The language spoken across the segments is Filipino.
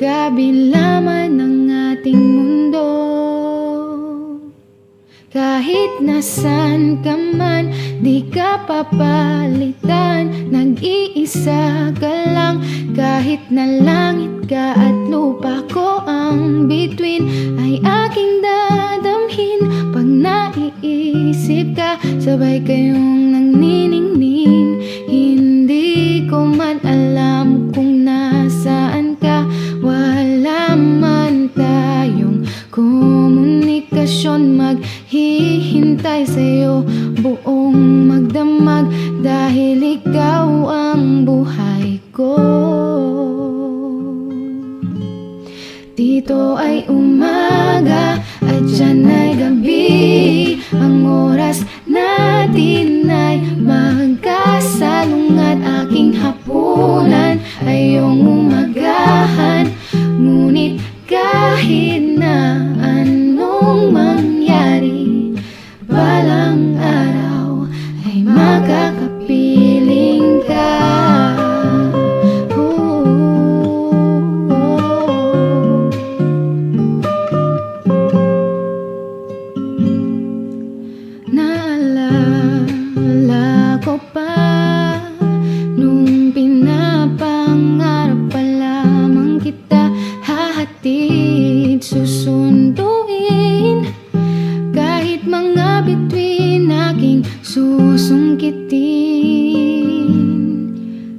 Magkabila man ang ating mundo. Kahit nasan ka man, di ka papalitan. Nag-iisa ka lang, kahit na langit ka at lupa ko ang bituin Ay aking dadamhin. Pag naiisip ka Sabay kayong Maghihintay sa'yo buong magdamag Dahil ikaw ang buhay ko. Dito ay umaga at dyan ay gabi susungkitin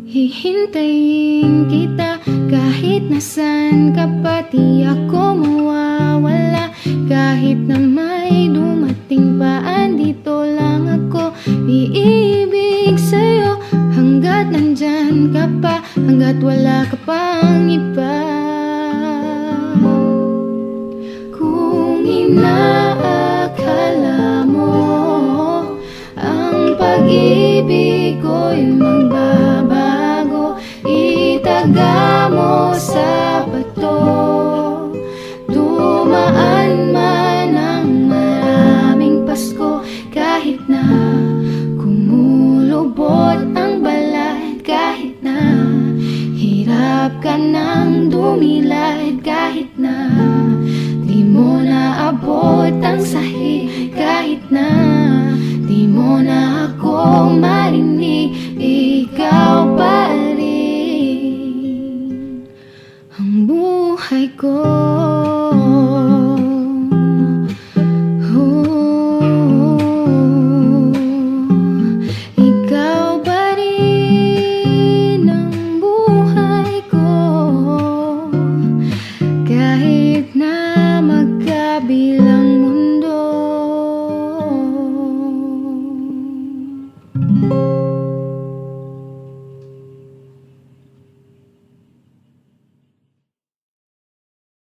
Hihintayin kita kahit nasan ka pati ako mawawala. Kahit na may dumating pa andito lang ako. Iibig sa'yo hanggat nandyan ka pa Hanggat wala ka pang iba. Kung inaakala pag-ibig ko'y magbabago. Itaga mo sa bato. Dumaan man ang maraming Pasko Kahit na kumulubot ang balad Kahit na hirap ka ng dumilad Kahit na di mo naabot ang sahi Kahit na